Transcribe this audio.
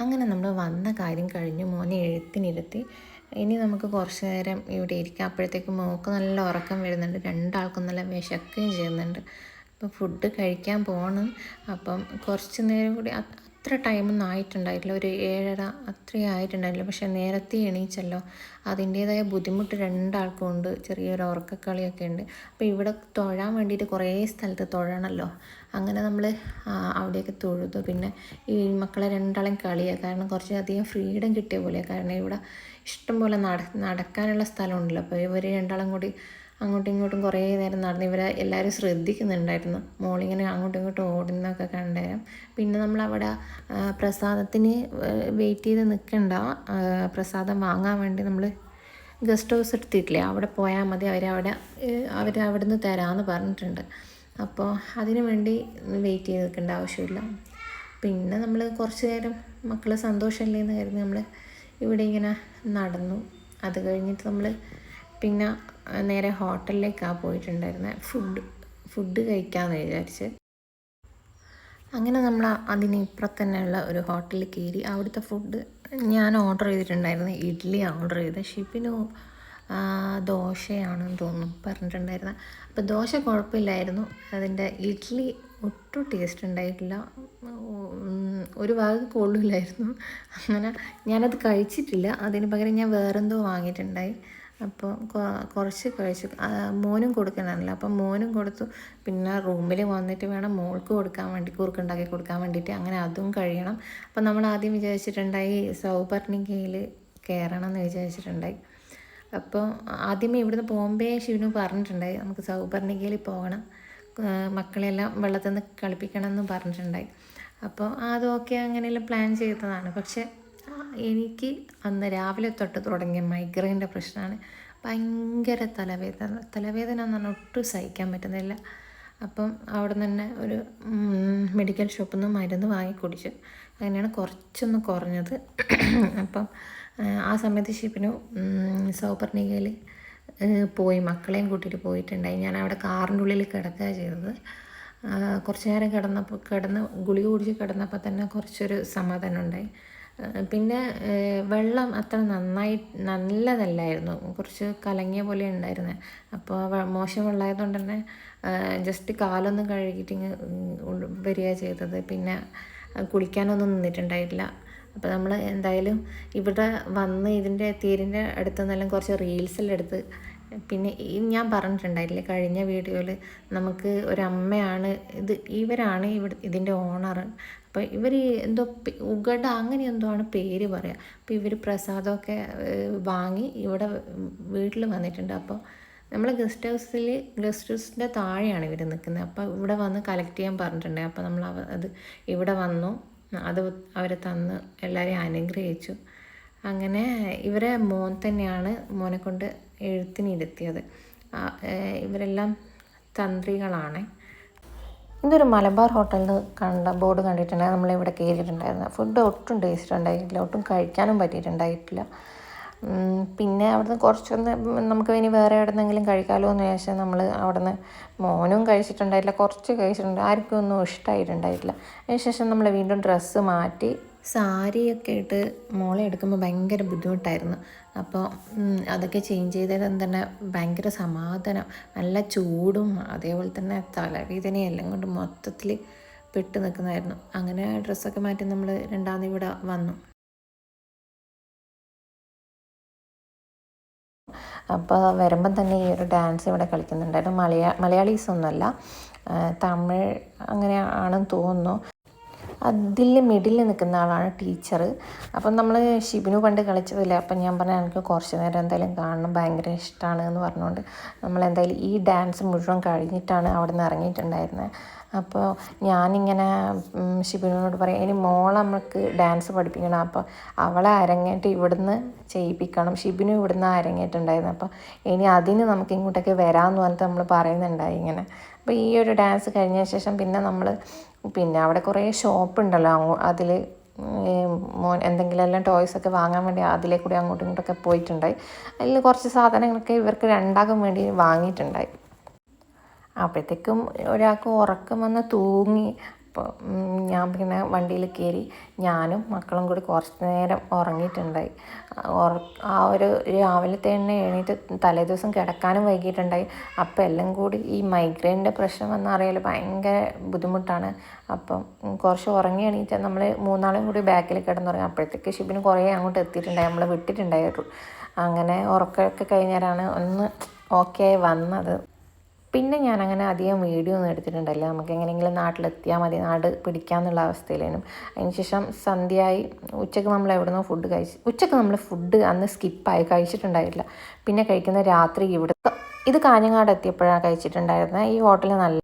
അങ്ങനെ നമ്മൾ വന്ന കാര്യം കഴിഞ്ഞു മോനെ എഴുത്തിനിരുത്തി. ഇനി നമുക്ക് കുറച്ച് നേരം ഇവിടെ ഇരിക്കാം. അപ്പോഴത്തേക്കും മോക്ക് നല്ല ഉറക്കം വരുന്നുണ്ട്. രണ്ടാൾക്കും നല്ല വിശക്കുകയും ചെയ്യുന്നുണ്ട്. അപ്പോൾ ഫുഡ് കഴിക്കാൻ പോകണം അപ്പം കുറച്ച് നേരം കൂടി അത്ര ടൈമൊന്നും ആയിട്ടുണ്ടായിട്ടില്ല. ഒരു ഏഴര അത്രയും ആയിട്ടുണ്ടായില്ല. പക്ഷെ നേരത്തെ എണീച്ചല്ലോ. അതിന്റേതായ ബുദ്ധിമുട്ട് രണ്ടാൾക്കും ഉണ്ട് ചെറിയൊരു ഉറക്കക്കളിയൊക്കെ ഉണ്ട്. അപ്പോൾ ഇവിടെ തൊഴാൻ വേണ്ടിയിട്ട് കുറേ സ്ഥലത്ത് തൊഴണമല്ലോ. അങ്ങനെ നമ്മൾ അവിടെയൊക്കെ തൊഴുതു. പിന്നെ ഈ മക്കളെ രണ്ടാളും കളിയാണ് കാരണം കുറച്ചധികം ഫ്രീഡം കിട്ടിയ പോലെയാണ് കാരണം ഇവിടെ ഇഷ്ടംപോലെ നട നടക്കാനുള്ള സ്ഥലമുണ്ടല്ലോ. അപ്പോൾ ഇവർ രണ്ടാളും കൂടി അങ്ങോട്ടും ഇങ്ങോട്ടും കുറേ നേരം നടന്ന് ഇവരെ എല്ലാവരും ശ്രദ്ധിക്കുന്നുണ്ടായിരുന്നു. മോളിങ്ങനെ അങ്ങോട്ടും ഇങ്ങോട്ടും ഓടുന്നൊക്കെ കണ്ടേരം പിന്നെ നമ്മൾ അവിടെ പ്രസാദത്തിന് വെയിറ്റ് ചെയ്ത് നിൽക്കണ്ട. പ്രസാദം വാങ്ങാൻ വേണ്ടി നമ്മൾ ഗസ്റ്റ് ഹൗസ് എടുത്തിട്ടില്ലേ? അവിടെ പോയാൽ മതി. അവരവിടെ അവരവിടെ നിന്ന് തരാമെന്ന് പറഞ്ഞിട്ടുണ്ട്. അപ്പോൾ അതിനു വേണ്ടി വെയിറ്റ് ചെയ്ത് നിൽക്കേണ്ട ആവശ്യമില്ല. പിന്നെ നമ്മൾ കുറച്ച് നേരം മക്കൾ സന്തോഷമല്ലേ എന്ന് കരുതി നമ്മൾ ഇവിടെ ഇങ്ങനെ നടന്നു. അത് കഴിഞ്ഞിട്ട് നമ്മൾ പിന്നെ നേരെ ഹോട്ടലിലേക്കാണ് പോയിട്ടുണ്ടായിരുന്നത് ഫുഡ് ഫുഡ് കഴിക്കാമെന്ന് വിചാരിച്ച്. അങ്ങനെ നമ്മൾ അതിന് ഇപ്പുറത്ത് തന്നെയുള്ള ഒരു ഹോട്ടലിൽ കയറി അവിടുത്തെ ഫുഡ് ഞാൻ ഓർഡർ ചെയ്തിട്ടുണ്ടായിരുന്നു. ഇഡ്ഡലി ഓർഡർ ചെയ്ത്. ഷിപ്പിനു ദോശയാണെന്ന് തോന്നുന്നു പറഞ്ഞിട്ടുണ്ടായിരുന്നത് അപ്പോൾ ദോശ കുഴപ്പമില്ലായിരുന്നു. അതിന്റെ ഇഡ്ഡലി ഒട്ടും ടേസ്റ്റ് ഉണ്ടായിട്ടില്ല. ഒരു ഭാഗം കൊള്ളില്ലായിരുന്നു. അങ്ങനെ ഞാനത് കഴിച്ചിട്ടില്ല. അതിന് പകരം ഞാൻ വേറെന്തോ വാങ്ങിയിട്ടുണ്ടായി. അപ്പോൾ കുറച്ച് കഴിച്ചു മോനും കൊടുക്കണമല്ലോ. അപ്പം മോനും കൊടുത്തു. പിന്നെ റൂമിൽ വന്നിട്ട് വേണം മോൾക്ക് കൊടുക്കാൻ വേണ്ടി കുറുക്കുണ്ടാക്കി കൊടുക്കാൻ വേണ്ടിയിട്ട്. അങ്ങനെ അതും കഴിയണം. അപ്പം നമ്മൾ ആദ്യം വിചാരിച്ചിട്ടുണ്ടായി സൗപർണികയിൽ കയറണം എന്ന് വിചാരിച്ചിട്ടുണ്ടായി. അപ്പോൾ ആദ്യമേ ഇവിടുന്ന് ബോംബെ ശിവനു പറഞ്ഞിട്ടുണ്ടായി നമുക്ക് സൗപർണികയിൽ പോകണം. മക്കളെല്ലാം വെള്ളത്തിൽ നിന്ന് കളിപ്പിക്കണം എന്ന് പറഞ്ഞിട്ടുണ്ടായി. അപ്പോൾ അതൊക്കെ അങ്ങനെയെല്ലാം പ്ലാൻ ചെയ്തതാണ്. പക്ഷേ എനിക്ക് അന്ന് രാവിലെ തൊട്ട് തുടങ്ങിയ മൈഗ്രെയിന്റെ പ്രശ്നമാണ് ഭയങ്കര തലവേദന. തലവേദന എന്ന് പറഞ്ഞാൽ ഒട്ടും സഹിക്കാൻ പറ്റുന്നില്ല. അപ്പം അവിടെ തന്നെ ഒരു മെഡിക്കൽ ഷോപ്പിൽ നിന്ന് മരുന്ന് വാങ്ങി കുടിച്ചു. അങ്ങനെയാണ് കുറച്ചൊന്ന് കുറഞ്ഞത്. അപ്പം ആ, സമയത്ത് ഷിപ്പിനു സൗപർണികയിൽ പോയി. മക്കളെയും കൂട്ടിയിട്ട് പോയിട്ടുണ്ടായി. ഞാൻ അവിടെ കാറിന്റെ ഉള്ളിൽ കിടക്കുക ചെയ്തത്. കുറച്ച് നേരം കിടന്നപ്പോൾ കിടന്ന് ഗുളിക കുടിച്ച് കിടന്നപ്പോൾ തന്നെ കുറച്ചൊരു സമാധാനം ഉണ്ടായി. പിന്നെ വെള്ളം അത്ര നന്നായി നല്ലതല്ലായിരുന്നു. കുറച്ച് കലങ്ങിയ പോലെ ഉണ്ടായിരുന്നത് അപ്പോൾ മോശം വെള്ളമായതുകൊണ്ട് തന്നെ ജസ്റ്റ് കാലൊന്നും കഴുകിയിട്ട് ഇങ്ങ് വരിക ചെയ്തത്. പിന്നെ കുളിക്കാനൊന്നും നിന്നിട്ടുണ്ടായിട്ടില്ല. അപ്പോൾ നമ്മൾ എന്തായാലും ഇവിടെ വന്ന് ഇതിന്റെ തീരിന്റെ അടുത്ത് നിന്നെല്ലാം കുറച്ച് റീൽസെല്ലാം എടുത്ത് പിന്നെ ഈ ഞാൻ പറഞ്ഞിട്ടുണ്ടായില്ലേ കഴിഞ്ഞ വീഡിയോയിൽ നമുക്ക് ഒരമ്മയാണ് ഇത് ഇവരാണ് ഇവിടെ ഇതിന്റെ ഓണർ അപ്പോൾ ഇവർ എന്തോ ഉഗട അങ്ങനെ എന്തോ ആണ് പേര് പറയുക അപ്പോൾ ഇവർ പ്രസാദമൊക്കെ വാങ്ങി ഇവിടെ വീട്ടിൽ വന്നിട്ടുണ്ട്. അപ്പോൾ നമ്മൾ ഗസ്റ്റ് ഹൗസിൽ ഗസ്റ്റ് ഹൗസിന്റെ താഴെയാണ് ഇവർ നിൽക്കുന്നത് അപ്പോൾ ഇവിടെ വന്ന് കളക്ട് ചെയ്യാൻ പറഞ്ഞിട്ടുണ്ട് അപ്പോൾ നമ്മൾ അത് ഇവിടെ വന്നു. അത് അവരെ തന്ന് എല്ലാവരെയും അനുഗ്രഹിച്ചു. അങ്ങനെ ഇവരെ മോൻ തന്നെയാണ് മോനെ കൊണ്ട് എഴുത്തിനിരുത്തിയത്. ഇവരെല്ലാം തന്ത്രികളാണ്. ഇതൊരു മലബാർ ഹോട്ടലിൽ കണ്ട ബോർഡ് കണ്ടിട്ടുണ്ടായിരുന്നു നമ്മളിവിടെ കയറിയിട്ടുണ്ടായിരുന്നു ഫുഡ് ഒട്ടും ടേസ്റ്റ് ഉണ്ടായിട്ടില്ല. ഒട്ടും കഴിക്കാനും പറ്റിയിട്ടുണ്ടായിട്ടില്ല. പിന്നെ അവിടുന്ന് കുറച്ചൊന്ന് നമുക്ക് ഇനി വേറെ എവിടെന്നെങ്കിലും കഴിക്കാമല്ലോ എന്ന് വിചാരിച്ചാൽ നമ്മൾ അവിടുന്ന് മോനും കഴിച്ചിട്ടുണ്ടായിട്ടില്ല. കുറച്ച് കഴിച്ചിട്ടുണ്ട്. ആർക്കും ഒന്നും ഇഷ്ടമായിട്ടുണ്ടായിട്ടില്ല അതിനുശേഷം നമ്മൾ വീണ്ടും ഡ്രസ്സ് മാറ്റി സാരിയൊക്കെ ഇട്ട് മോളെ എടുക്കുമ്പോൾ ഭയങ്കര ബുദ്ധിമുട്ടായിരുന്നു. അപ്പോൾ അതൊക്കെ ചേഞ്ച് ചെയ്തതും തന്നെ ഭയങ്കര സമാധാനം. നല്ല ചൂടും അതേപോലെ തന്നെ തലവേദനയും എല്ലാം കൊണ്ട് മൊത്തത്തിൽ പെട്ട് നിൽക്കുന്നതായിരുന്നു അങ്ങനെ ഡ്രസ്സൊക്കെ മാറ്റി നമ്മൾ രണ്ടാമത് ഇവിടെ വന്നു. അപ്പോൾ വരുമ്പം തന്നെ ഈ ഒരു ഡാൻസ് ഇവിടെ കളിക്കുന്നുണ്ടായിരുന്നു. മലയാ മലയാളീസ് ഒന്നുമല്ല തമിഴ് അങ്ങനെ ആണെന്ന് തോന്നുന്നു. അതിൽ മിഡിൽ നിൽക്കുന്ന ആളാണ് ടീച്ചർ അപ്പം നമ്മൾ ഷിബിനു പണ്ട് കളിച്ചതില്ല? അപ്പം ഞാൻ പറഞ്ഞ എനിക്ക് കുറച്ച് നേരം എന്തായാലും കാണണം ഭയങ്കര ഇഷ്ടമാണ് എന്ന് പറഞ്ഞുകൊണ്ട് നമ്മൾ എന്തായാലും ഈ ഡാൻസ് മുഴുവൻ കഴിഞ്ഞിട്ടാണ് അവിടെ നിന്ന് ഇറങ്ങിയിട്ടുണ്ടായിരുന്നത് അപ്പോൾ ഞാനിങ്ങനെ ഷിബിനോട് പറയാം ഇനി മോളെ നമുക്ക് ഡാൻസ് പഠിപ്പിക്കണം. അപ്പോൾ അവളെ അരങ്ങേറ്റ് ഇവിടുന്ന് ചെയ്യിപ്പിക്കണം. ഷിബിനു ഇവിടുന്ന് അരങ്ങേറ്റുണ്ടായിരുന്നു അപ്പോൾ ഇനി അതിന് നമുക്ക് ഇങ്ങോട്ടൊക്കെ വരാമെന്ന് പറഞ്ഞിട്ട് നമ്മൾ പറയുന്നുണ്ടായി ഇങ്ങനെ. അപ്പോൾ ഈ ഒരു ഡാൻസ് കഴിഞ്ഞ ശേഷം പിന്നെ നമ്മൾ പിന്നെ അവിടെ കുറേ ഷോപ്പ് ഉണ്ടല്ലോ അതിൽ മോൻ എന്തെങ്കിലും എല്ലാം ടോയ്സ് ഒക്കെ വാങ്ങാൻ വേണ്ടി അതിലെ കൂടി അങ്ങോട്ടും ഇങ്ങോട്ടൊക്കെ പോയിട്ടുണ്ടായി. അതിൽ കുറച്ച് സാധനങ്ങളൊക്കെ ഇവർക്ക് രണ്ടാക്കും വേണ്ടി വാങ്ങിയിട്ടുണ്ടായി. അപ്പോഴത്തേക്കും ഒരാൾക്ക് ഉറക്കം വന്ന് തൂങ്ങി. അപ്പോൾ ഞാൻ പിന്നെ വണ്ടിയിൽ കയറി ഞാനും മക്കളും കൂടി കുറച്ച് നേരം ഉറങ്ങിയിട്ടുണ്ടായി. ആ ഒരു രാവിലെ തന്നെ എണീറ്റ് തലേദിവസം കിടക്കാനും വൈകിട്ടുണ്ടായി അപ്പോൾ എല്ലാം കൂടി ഈ മൈഗ്രെയിന്റെ പ്രശ്നം വന്നറിയാൽ ഭയങ്കര ബുദ്ധിമുട്ടാണ്. അപ്പം കുറച്ച് ഉറങ്ങി എണീറ്റാൽ നമ്മൾ മൂന്നാളും കൂടി ബാക്കിൽ കിടന്നുറങ്ങി. അപ്പോഴത്തേക്ക് ഷിബിന് കുറേ അങ്ങോട്ട് എത്തിയിട്ടുണ്ടായി. നമ്മൾ വിട്ടിട്ടുണ്ടായിരുന്നു. അങ്ങനെ ഉറക്കമൊക്കെ കഴിഞ്ഞാലാണ് ഒന്ന് ഓക്കെ വന്നത്. പിന്നെ ഞാൻ അങ്ങനെ അധികം വീഡിയോ ഒന്നും എടുത്തിട്ടുണ്ടല്ല. നമുക്ക് എങ്ങനെയെങ്കിലും നാട്ടിലെത്തിയാൽ മതി നാട് പിടിക്കാമെന്നുള്ള അവസ്ഥയിലേനും. അതിനുശേഷം സന്ധ്യയായി. ഉച്ചയ്ക്ക് നമ്മൾ എവിടുന്നോ ഫുഡ് കഴിച്ച് ഉച്ചയ്ക്ക് നമ്മൾ ഫുഡ് അന്ന് സ്കിപ്പായി കഴിച്ചിട്ടുണ്ടായിരുന്നില്ല പിന്നെ കഴിക്കുന്ന രാത്രി ഇവിടെ ഇത് കാഞ്ഞങ്ങാട് എത്തിയപ്പോഴാണ് കഴിച്ചിട്ടുണ്ടായിരുന്നത്. ഈ ഹോട്ടൽ നല്ല